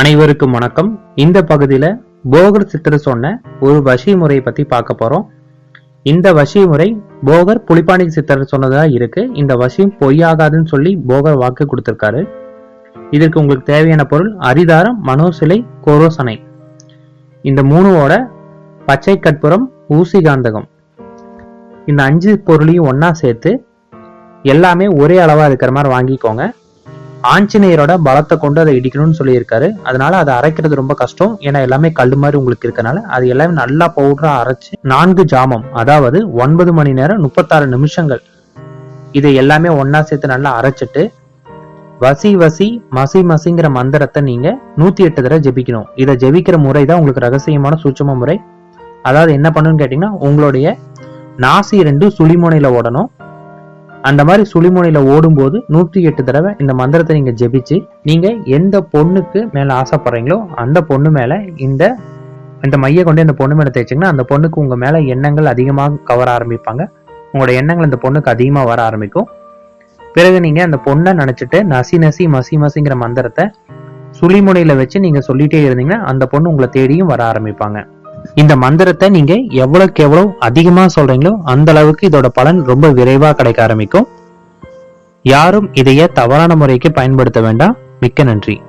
அனைவருக்கும் வணக்கம். இந்த பகுதியில போகர் சித்தர் சொன்ன ஒரு வசி முறையை பற்றி பார்க்க போறோம். இந்த வசி முறை போகர் புலிப்பாணி சித்தர் சொன்னதாக இருக்கு. இந்த வசியம் பொய்யாகாதுன்னு சொல்லி போகர் வாக்கு கொடுத்துருக்காரு. இதற்கு உங்களுக்கு தேவையான பொருள் அரிதாரம் மனோசிலை கோரோசனை. இந்த மூணுவோட பச்சை கற்பூரம் ஊசி காந்தகம். இந்த அஞ்சு பொருளையும் ஒன்றா சேர்த்து எல்லாமே ஒரே அளவாக இருக்கிற மாதிரி வாங்கிக்கோங்க. ஆஞ்சநேயரோட பலத்தை கொண்டு அதை இடிக்கணும்னு சொல்லியிருக்காரு. அதனால அதை அரைக்கிறது ரொம்ப கஷ்டம். ஏன்னா எல்லாமே கல் மாதிரி உங்களுக்கு இருக்கனால அது எல்லாமே நல்லா பவுடரா அரைச்சு நான்கு ஜாமம் அதாவது ஒன்பது மணி நேரம் முப்பத்தாறு நிமிஷங்கள் இதை எல்லாமே ஒன்னா சேர்த்து நல்லா அரைச்சிட்டு வசி வசி மசி மசிங்கிற மந்திரத்தை நீங்க நூத்தி எட்டு தடவை ஜெபிக்கணும். இதை ஜெபிக்கிற முறை தான் உங்களுக்கு ரகசியமான சூட்சம முறை. அதாவது என்ன பண்ணுன்னு கேட்டீங்கன்னா உங்களுடைய நாசி ரெண்டு சுழிமுனையில ஓடணும். அந்த மாதிரி சுழிமுனையில ஓடும்போது நூற்றி எட்டு தடவை இந்த மந்திரத்தை நீங்க ஜெபிச்சு நீங்க எந்த பொண்ணுக்கு மேல ஆசைப்படுறீங்களோ அந்த பொண்ணு மேல இந்த இந்த மைய கொண்டு இந்த பொண்ணு மேல தேய்ச்சிங்கன்னா அந்த பொண்ணுக்கு உங்க மேல எண்ணங்கள் அதிகமாக கவர ஆரம்பிப்பாங்க. உங்களோட எண்ணங்கள் இந்த பொண்ணுக்கு அதிகமாக வர ஆரம்பிக்கும். பிறகு நீங்க அந்த பொண்ணை நினைச்சிட்டு நசி நசி மசி மசிங்கிற மந்திரத்தை சுழிமுனையில வச்சு நீங்க சொல்லிட்டே இருந்தீங்கன்னா அந்த பொண்ணு உங்களை தேடியும் வர ஆரம்பிப்பாங்க. இந்த மந்திரத்தை நீங்க எவ்வளவுக்கு எவ்வளவு அதிகமா சொல்றீங்களோ அந்த அளவுக்கு இதோட பலன் ரொம்ப விரைவா கிடைக்க ஆரம்பிக்கும். யாரும் இதைய தவறான முறைக்கு பயன்படுத்த வேண்டாம். மிக்க நன்றி.